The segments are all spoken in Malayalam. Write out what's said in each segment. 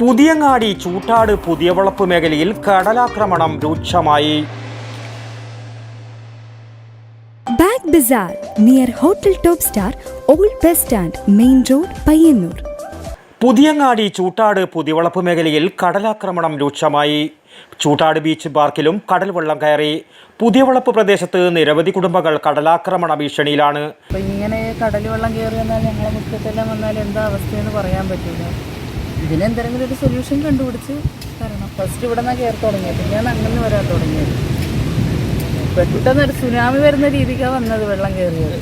പുതിയങ്ങാടി ചൂട്ടാട് പുതിയവളപ്പ് മേഖലയിൽ കടലാക്രമണം രൂക്ഷമായി. Bag bazaar near hotel top star old bus stand main road Payyanur. Puthiyangadi Choottad Puthiyavalappu മേഖലയിൽ കടലാക്രമണം രൂക്ഷമായി. ചൂട്ടാട് ബീച്ച് പാർക്കിലും കടൽ വെള്ളം കയറി. പുതിയവളപ്പ് പ്രദേശത്ത് നിരവധി കുടുംബങ്ങൾ കടലാക്രമണ ഭീഷണിയിലാണ്. ഇങ്ങനെ കടൽ വെള്ളം കയറി വന്നാൽ ഞങ്ങളെ മുറ്റത്തെല്ലാം വന്നാൽ എന്താ അവസ്ഥയെന്ന് പറയാൻ പറ്റില്ല. ഇതിനെന്തെങ്കിലും ഒരു സൊല്യൂഷൻ കണ്ടുപിടിച്ച് തരണം. ഫസ്റ്റ് ഇവിടെ നിന്നാണ് കയറി തുടങ്ങിയത്. പിന്നെയാണ് അങ്ങനെ വരാൻ തുടങ്ങിയത്. പെട്ടെന്നൊരു സുനാമി വരുന്ന രീതിക്കാണ് വന്നത് വെള്ളം കയറിയത്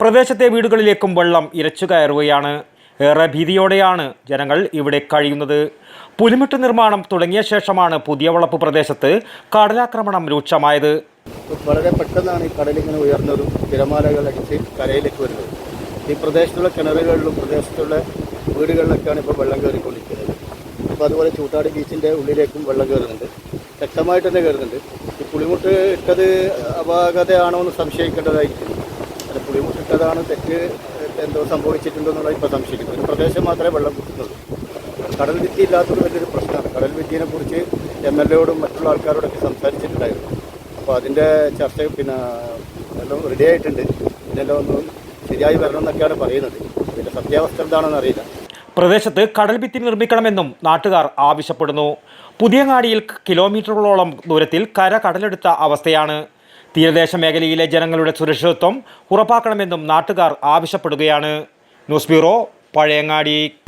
പ്രദേശത്തെ വീടുകളിലേക്കും വെള്ളം ഇരച്ചു കയറുകയാണ്. ഏറെ ഭീതിയോടെയാണ് ജനങ്ങൾ ഇവിടെ കഴിയുന്നത്. പുലിമുട്ട് നിർമ്മാണം തുടങ്ങിയ ശേഷമാണ് പുതിയ വളപ്പ് പ്രദേശത്ത് കടലാക്രമണം രൂക്ഷമായത്. വളരെ പെട്ടെന്നാണ് ഈ കടലിങ്ങനെ ഉയർന്നൊരു തിരമാലകൾ അടിച്ച് കരയിലേക്ക് വരുന്നത്. ഈ പ്രദേശത്തുള്ള കിണറുകളിലും പ്രദേശത്തുള്ള വീടുകളിലൊക്കെയാണ് ഇപ്പോൾ വെള്ളം കയറിക്കൊണ്ടിരിക്കുന്നത്. അപ്പോൾ അതുപോലെ ചൂട്ടാടി ബീച്ചിന്റെ ഉള്ളിലേക്കും വെള്ളം കയറുന്നുണ്ട്. ശക്തമായിട്ട് തന്നെ കയറുന്നുണ്ട്. ഈ പുളിമുട്ട് ഇട്ടത് അപാകതയാണോ എന്ന് സംശയിക്കേണ്ടതായിരിക്കും അത് പുളിമുട്ട് ഇട്ടതാണ് തെറ്റ് എന്തോ സംഭവിച്ചിട്ടുണ്ടോ എന്നുള്ളത് ഇപ്പോൾ സംശയിക്കുന്നു. ഒരു പ്രദേശം മാത്രമേ വെള്ളം കുത്തുന്നുള്ളൂ. കടൽ ഭിത്തി ഇല്ലാത്തത് വലിയൊരു പ്രശ്നമാണ്. കടൽ വിദ്യയെക്കുറിച്ച് കുറിച്ച് എം എൽ എയോടും മറ്റുള്ള ആൾക്കാരോടൊക്കെ സംസാരിച്ചിട്ടുണ്ടായിരുന്നു. അപ്പോൾ അതിന്റെ ചർച്ച പിന്നെ എല്ലാം റെഡി ആയിട്ടുണ്ട്. ഇതെല്ലാം ഒന്ന് ശരിയായി വരണം എന്നൊക്കെയാണ് പറയുന്നത്. ഇതിന്റെ സത്യാവസ്ഥ എന്താണെന്ന് അറിയില്ല. പ്രദേശത്ത് കടൽഭിത്തി നിർമ്മിക്കണമെന്നും നാട്ടുകാർ ആവശ്യപ്പെടുന്നു. പുതിയങ്ങാടിയിൽ കിലോമീറ്ററുകളോളം ദൂരത്തിൽ കര കടലെടുത്ത അവസ്ഥയാണ്. തീരദേശ മേഖലയിലെ ജനങ്ങളുടെ സുരക്ഷിതത്വം ഉറപ്പാക്കണമെന്നും നാട്ടുകാർ ആവശ്യപ്പെടുകയാണ്. News bureau Pazhayangadi.